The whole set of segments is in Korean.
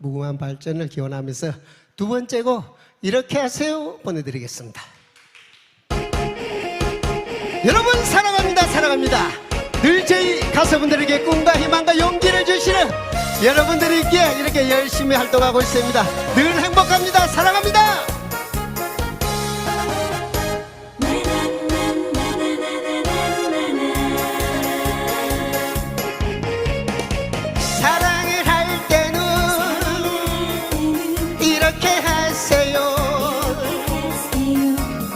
무궁한 발전을 기원하면서 두 번째 곡 이렇게 하세요 보내드리겠습니다. 여러분 사랑합니다 사랑합니다. 늘 저희 가수분들에게 꿈과 희망과 용기를 주시는 여러분들이 있기에 이렇게 열심히 활동하고 있습니다. 늘 행복합니다. 사랑합니다 이렇게 하세요?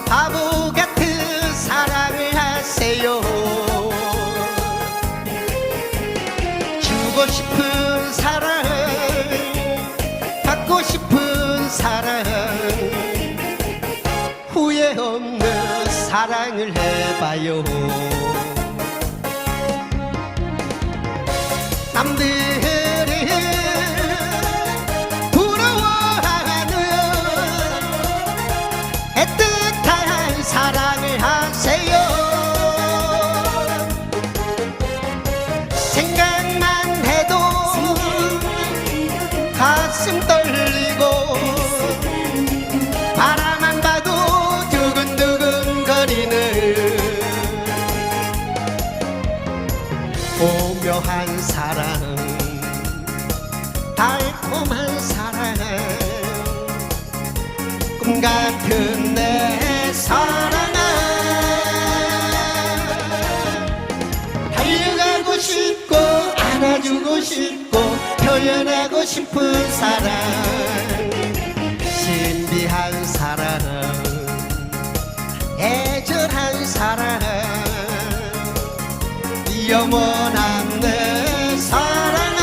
바보 같은 사랑을 하세요. 주고 싶은 사랑 받고 싶은 사랑 후회 없는 사랑을 해봐요. 남들 생각만 해도 가슴 떨리고 바라만 봐도 두근두근 거리는 오묘한 사랑 달콤한 사랑. 꿈 같은 내 싶고 표현하고 싶은 사랑. 신비한 사랑 애절한 사랑. 영원한 내 사랑아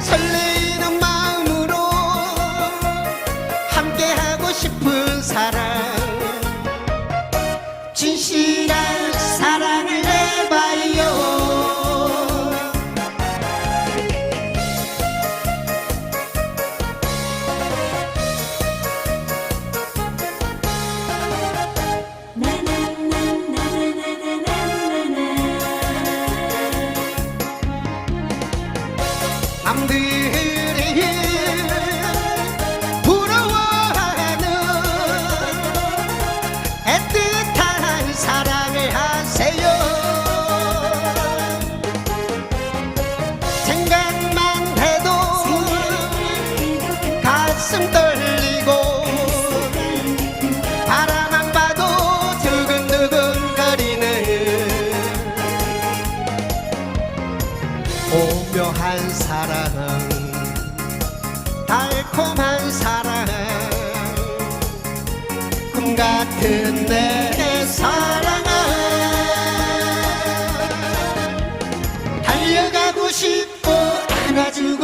설레이는 마음으로 함께하고 싶은 사랑 남들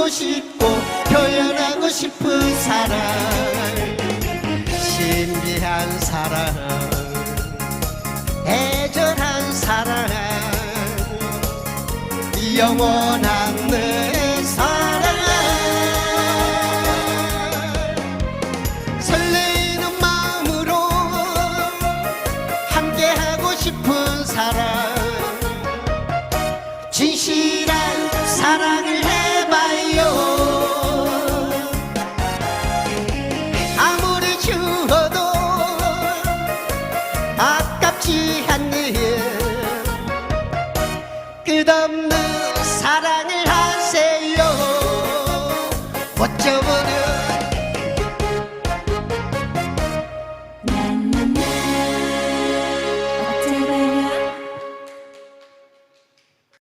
싶고 표현하고 싶은 사랑. 신비한 사랑. 애절한 사랑. 영원한 끝없는 사랑을 하세요. 어쩌면